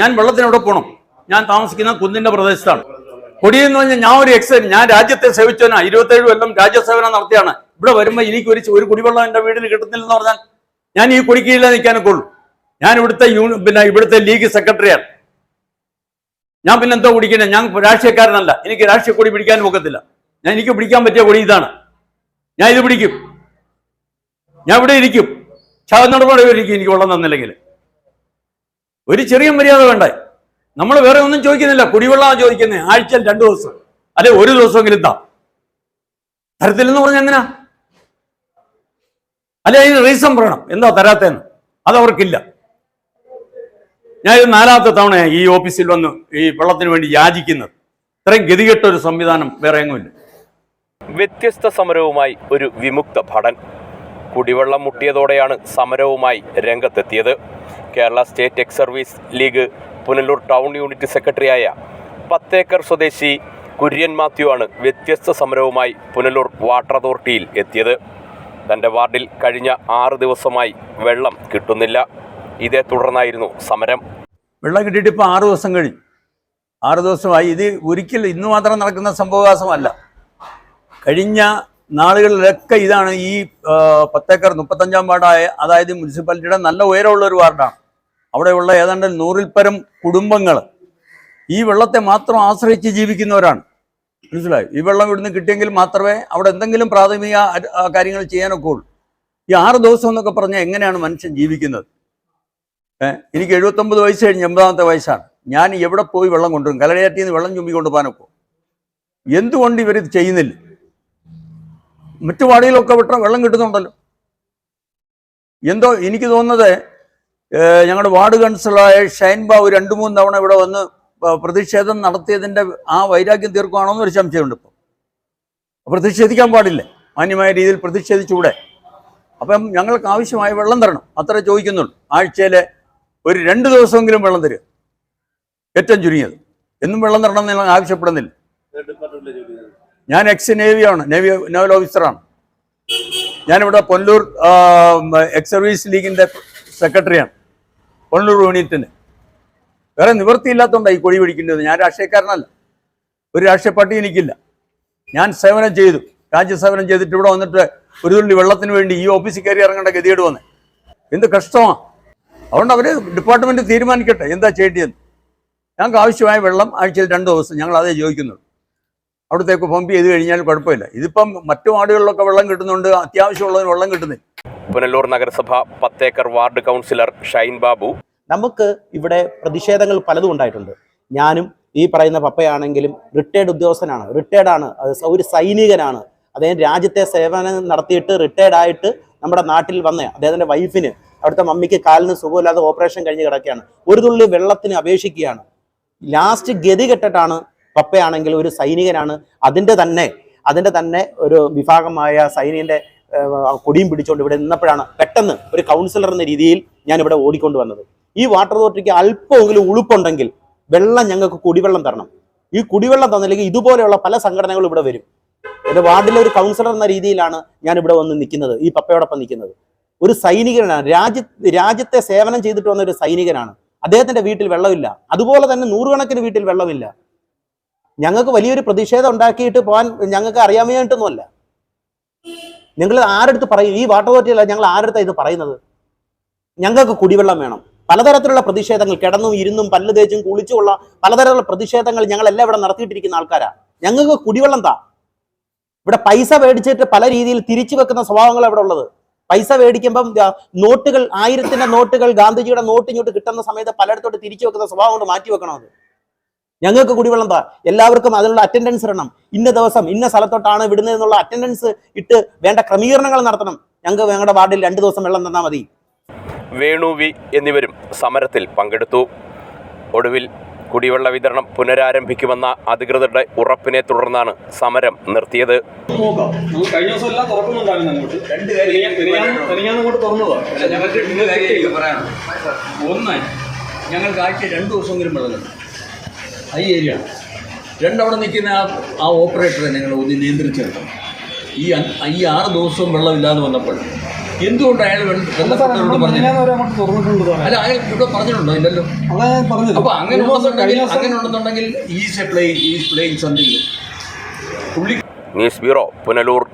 ഞാൻ വെള്ളത്തിനവിടെ പോകണം ഞാൻ താമസിക്കുന്ന കുന്നിന്റെ പ്രദേശത്താണ്. കൊടി എന്ന് പറഞ്ഞാൽ ഞാൻ ഒരു എക്സ് ഞാൻ രാജ്യത്തെ സേവിച്ചവനാ. ഇരുപത്തേഴ് കൊല്ലം രാജ്യസേവനം നടത്തിയാണ്. ഇവിടെ വരുമ്പോൾ എനിക്ക് ഒരു ഒരു കുടിവെള്ളം എന്റെ വീട്ടിൽ കിട്ടുന്നില്ലെന്ന് പറഞ്ഞാൽ ഞാൻ ഈ കുടിക്കീഴിലെ നിൽക്കാനൊക്കെ ഉള്ളൂ. ഞാൻ ഇവിടുത്തെ യൂണി പിന്നെ ഇവിടുത്തെ ലീഗ് സെക്രട്ടറിയാണ്. ഞാൻ പിന്നെ എന്തോ കുടിക്കണേ ഞാൻ രാഷ്ട്രീയക്കാരനല്ല. എനിക്ക് രാഷ്ട്രീയ കൊടി പിടിക്കാൻ ഒക്കത്തില്ല. ഞാൻ എനിക്ക് പിടിക്കാൻ പറ്റിയ കൊടി ഇതാണ്. ഞാൻ ഇത് പിടിക്കും. ഞാൻ ഇവിടെ ഇരിക്കും. ചാവുന്നടപാട് ഇരിക്കും. എനിക്ക് വെള്ളം തന്നില്ലെങ്കിൽ. ഒരു ചെറിയ മര്യാദ വേണ്ടേ? നമ്മൾ വേറെ ഒന്നും ചോദിക്കുന്നില്ല. കുടിവെള്ളമാണ് ചോദിക്കുന്നത് ആഴ്ച രണ്ടു ദിവസം. അല്ലെ ഒരു ദിവസമെങ്കിലും താ തരത്തില്ലെന്ന് പറഞ്ഞ എങ്ങനാ അല്ലെ അതിന് റീസൺ പറയണം. എന്താ തരാത്തേന്ന്? അതവർക്കില്ല. ഞാൻ ഇത് നാലാമത്തെ തവണ ഈ ഓഫീസിൽ വന്ന് ഈ വെള്ളത്തിന് വേണ്ടി യാചിക്കുന്നത്. ഇത്രയും ഗതികെട്ട ഒരു സംവിധാനം വേറെ എങ്ങുമില്ല. വ്യത്യസ്ത സമരവുമായി ഒരു വിമുക്ത ഭടൻ. കുടിവെള്ളം മുട്ടിയതോടെയാണ് സമരവുമായി രംഗത്തെത്തിയത്. Kerala state ex service league Punalur town unit സെക്രട്ടറിയായ പത്തേക്കർ സ്വദേശി കുര്യൻ മാത്യു ആണ് വ്യത്യസ്ത സമരവുമായി പുനലൂർ വാട്ടർ അതോറിറ്റിയിൽ എത്തിയത്. തന്റെ വാർഡിൽ കഴിഞ്ഞ ആറ് ദിവസമായി വെള്ളം കിട്ടുന്നില്ല. ഇതേ തുടർന്നായിരുന്നു സമരം. വെള്ളം കിട്ടിയിട്ട് ഇപ്പോൾ ആറ് ദിവസം കഴിഞ്ഞു. ആറ് ദിവസമായി. ഇത് ഒരിക്കലും ഇന്ന് മാത്രം നടക്കുന്ന സംഭവവാസമല്ല. കഴിഞ്ഞ നാളുകളിലൊക്കെ ഇതാണ് ഈ പത്തേക്കർ മുപ്പത്തഞ്ചാം വാർഡായ അതായത് മുനിസിപ്പാലിറ്റിയുടെ നല്ല ഉയരമുള്ള ഒരു വാർഡാണ്. അവിടെയുള്ള ഏതാണ്ട് നൂറിൽ പരം കുടുംബങ്ങൾ ഈ വെള്ളത്തെ മാത്രം ആശ്രയിച്ച് ജീവിക്കുന്നവരാണ്. മനസ്സിലായി? ഈ വെള്ളം ഇവിടുന്ന് കിട്ടിയെങ്കിൽ മാത്രമേ അവിടെ എന്തെങ്കിലും പ്രാഥമിക കാര്യങ്ങൾ ചെയ്യാനൊക്കെ ഉള്ളൂ. ഈ ആറ് ദിവസം എന്നൊക്കെ പറഞ്ഞാൽ എങ്ങനെയാണ് മനുഷ്യൻ ജീവിക്കുന്നത്? എനിക്ക് എഴുപത്തൊമ്പത് വയസ്സ് കഴിഞ്ഞ് എൺപതാമത്തെ വയസ്സാണ്. ഞാൻ എവിടെ പോയി വെള്ളം കൊണ്ടുവരും? കലടയാറ്റിൽ നിന്ന് വെള്ളം ചുമ്പി കൊണ്ടുപോകാനൊക്കെ എന്തുകൊണ്ട് ഇവരിത് ചെയ്യുന്നില്ല? മറ്റു വാടിയിലൊക്കെ വിട്ട വെള്ളം കിട്ടുന്നുണ്ടല്ലോ. എന്തോ എനിക്ക് തോന്നുന്നത് ഞങ്ങളുടെ വാർഡ് കൗൺസിലറായ ഷൈൻ ബാബു രണ്ട് മൂന്ന് തവണ ഇവിടെ വന്ന് പ്രതിഷേധം നടത്തിയതിന്റെ ആ വൈരാഗ്യം തീർക്കുകയാണോ എന്നൊരു സംശയമുണ്ട് ഇപ്പോൾ പ്രതിഷേധിക്കാൻ പാടില്ല? മാന്യമായ രീതിയിൽ പ്രതിഷേധിച്ചുകൂടെ? അപ്പം ഞങ്ങൾക്ക് ആവശ്യമായ വെള്ളം തരണം. അത്ര ചോദിക്കുന്നുള്ളൂ. ആഴ്ചയിൽ ഒരു രണ്ട് ദിവസമെങ്കിലും വെള്ളം തരിക. ഏറ്റവും ചുരുങ്ങിയത്. എന്നും വെള്ളം തരണം എന്ന് ഞങ്ങൾ ആവശ്യപ്പെടുന്നില്ല. ഞാൻ എക്സ് നേവിയാണ് നേവി നേവൽ ഓഫീസറാണ് ഞാനിവിടെ പൊന്നൂർ എക്സ് സർവീസ് ലീഗിന്റെ സെക്രട്ടറിയാണ്. പൊന്നൂർ യൂണിറ്റിന്. വേറെ നിവൃത്തിയില്ലാത്തതുകൊണ്ടാണ് ഈ കൊടി പിടിക്കേണ്ടത് ഞാൻ രാഷ്ട്രീയക്കാരനല്ല. ഒരു രാഷ്ട്രീയ പാർട്ടി എനിക്കില്ല. ഞാൻ സേവനം ചെയ്തു. രാജ്യസേവനം ചെയ്തിട്ട് ഇവിടെ വന്നിട്ട് ഒരു തുള്ളി വെള്ളത്തിന് വേണ്ടി ഈ ഓഫീസിൽ കയറി ഇറങ്ങേണ്ട ഗതികേട് വന്നേ. എന്ത് കഷ്ടമാണ് അതുകൊണ്ട് അവർ ഡിപ്പാർട്ട്മെന്റ് തീരുമാനിക്കട്ടെ. എന്താ ചെയ്യേണ്ടതെന്ന് ഞങ്ങൾക്ക് ആവശ്യമായ വെള്ളം ആഴ്ചയിൽ രണ്ട് ദിവസം ഞങ്ങൾ അതേ ചോദിക്കുന്നുള്ളൂ. അവിടത്തേക്ക് പമ്പ് ചെയ്ത് കഴിഞ്ഞാൽ കുഴപ്പമില്ല. ഇതിപ്പം മറ്റു വാർഡുകളിലൊക്കെ വെള്ളം കിട്ടുന്നുണ്ട്. അത്യാവശ്യമുള്ളതിന് വെള്ളം കിട്ടുന്നില്ല. പുനലൂർ നഗരസഭ പത്തേക്കർ വാർഡ് കൗൺസിലർ ഷൈൻ ബാബു. നമുക്ക് ഇവിടെ പ്രതിഷേധങ്ങൾ പലതും ഉണ്ടായിട്ടുണ്ട്. ഞാനും ഈ പറയുന്ന പപ്പയാണെങ്കിലും റിട്ടയർഡ് ഉദ്യോഗസ്ഥനാണ്. റിട്ടയർഡ് ആണ്. ഒരു സൈനികനാണ്. അദ്ദേഹം രാജ്യത്തെ സേവനം നടത്തിയിട്ട് റിട്ടയർഡ് ആയിട്ട് നമ്മുടെ നാട്ടിൽ വന്ന അദ്ദേഹത്തിന്റെ വൈഫിന് അവിടുത്തെ മമ്മിക്ക് കാലിന് സുഖമില്ലാതെ ഓപ്പറേഷൻ കഴിഞ്ഞ് കിടക്കുകയാണ്. ഒരു തുള്ളി വെള്ളത്തിന് അപേക്ഷിക്കുകയാണ്. ലാസ്റ്റ് ഗതി കെട്ടിട്ടാണ് പപ്പയാണെങ്കിൽ ഒരു സൈനികനാണ്. അതിന്റെ തന്നെ അതിന്റെ തന്നെ ഒരു വിഭാഗമായ ആ കൊടിയും പിടിച്ചുകൊണ്ട് ഇവിടെ നിന്നപ്പോഴാണ് പെട്ടെന്ന് ഒരു കൗൺസിലർ എന്ന രീതിയിൽ ഞാൻ ഇവിടെ ഓടിക്കൊണ്ട് വന്നത്. ഈ വാട്ടർ അതോറിറ്റിക്ക് അല്പമെങ്കിലും ഉളുപ്പുണ്ടെങ്കിൽ വെള്ളം ഞങ്ങൾക്ക് കുടിവെള്ളം തരണം. ഈ കുടിവെള്ളം തന്നില്ലെങ്കിൽ ഇതുപോലെയുള്ള പല സംഘടനകളും ഇവിടെ വരും. എന്റെ വാർഡിലെ ഒരു കൗൺസിലർ എന്ന രീതിയിലാണ് ഞാൻ ഇവിടെ വന്ന് നിൽക്കുന്നത് ഈ പപ്പയോടൊപ്പം നിൽക്കുന്നത്. ഒരു സൈനികനാണ് രാജ്യ രാജ്യത്തെ സേവനം ചെയ്തിട്ട് വന്ന ഒരു സൈനികനാണ്. അദ്ദേഹത്തിന്റെ വീട്ടിൽ വെള്ളമില്ല. അതുപോലെ തന്നെ നൂറുകണക്കിന് വീട്ടിൽ വെള്ളമില്ല. ഞങ്ങൾക്ക് വലിയൊരു പ്രതിഷേധം ഉണ്ടാക്കിയിട്ട് പോകാൻ ഞങ്ങൾക്ക് അറിയാൻ വേണ്ടിയിട്ടൊന്നുമല്ല. നിങ്ങൾ ആരെടുത്ത് പറയും? ഈ വാട്ടർ അതോറിറ്റി അല്ല ഞങ്ങൾ ആരെടുത്താണ് ഇത് പറയുന്നത്? ഞങ്ങൾക്ക് കുടിവെള്ളം വേണം. പലതരത്തിലുള്ള പ്രതിഷേധങ്ങൾ കിടന്നും ഇരുന്നും പല്ല് തേച്ചും കുളിച്ചുമുള്ള പലതരത്തിലുള്ള പ്രതിഷേധങ്ങൾ ഞങ്ങൾ എല്ലാം ഇവിടെ നടത്തിയിട്ടിരിക്കുന്ന ആൾക്കാരാ. ഞങ്ങൾക്ക് കുടിവെള്ളം താ. ഇവിടെ പൈസ മേടിച്ചിട്ട് പല രീതിയിൽ തിരിച്ചു വെക്കുന്ന സ്വഭാവങ്ങൾ ഇവിടെ ഉള്ളത്. പൈസ മേടിക്കുമ്പം നോട്ടുകൾ ആയിരത്തിന്റെ നോട്ടുകൾ ഗാന്ധിജിയുടെ നോട്ട് ഇങ്ങോട്ട് കിട്ടുന്ന സമയത്ത് പലയിടത്തോട്ട് തിരിച്ചു വെക്കുന്ന സ്വഭാവം കൊണ്ട് മാറ്റി വെക്കണം അത്? ഞങ്ങൾക്ക് കുടിവെള്ളം താ. എല്ലാവർക്കും അതിനുള്ള അറ്റൻഡൻസ് ഇടണം. ഇന്ന ദിവസം ഇന്ന സ്ഥലത്തോട്ടാണ് വിടുന്നതെന്നുള്ള അറ്റൻഡൻസ് ഇട്ട് വേണ്ട ക്രമീകരണങ്ങൾ നടത്തണം. ഞങ്ങൾക്ക് ഞങ്ങളുടെ വാർഡിൽ രണ്ട് ദിവസം വെള്ളം തന്നാൽ മതി. വേണു വി എന്നിവരും സമരത്തിൽ പങ്കെടുത്തു. ഒടുവിൽ കുടിവെള്ള വിതരണം പുനരാരംഭിക്കുമെന്ന അധികൃതരുടെ ഉറപ്പിനെ തുടർന്നാണ് സമരം നിർത്തിയത്. ഞങ്ങൾക്ക് ആഴ്ച രണ്ട് ദിവസമെങ്കിലും വെള്ളം കിട്ടും ആ ഈ ഏരിയ രണ്ടവിടെ നിൽക്കുന്ന ആ ആ ഓപ്പറേറ്ററെ നിങ്ങൾ ഒന്ന് നിയന്ത്രിച്ച് നിർത്തണം ഈ ഈ ആറ് ദിവസവും വെള്ളമില്ലാതെ വന്നപ്പോൾ. എന്തുകൊണ്ട് അയാൾ വെള്ളപ്പെട്ടവരോട് പറഞ്ഞിട്ടുണ്ട് ബന്ധപ്പെട്ടവരോട് പറഞ്ഞു അല്ല അയാൾ ഇവിടെ പറഞ്ഞിട്ടുണ്ടോ? ഇല്ലല്ലോ. അപ്പൊ അങ്ങനെ അങ്ങനെ ഉണ്ടെന്നുണ്ടെങ്കിൽ ഈ സപ്ലൈ ഈ ഈസ് പ്ലേയിങ് സംതിങ് പുള്ളി ന്യൂസ് ബ്യൂറോ പുനലൂർ.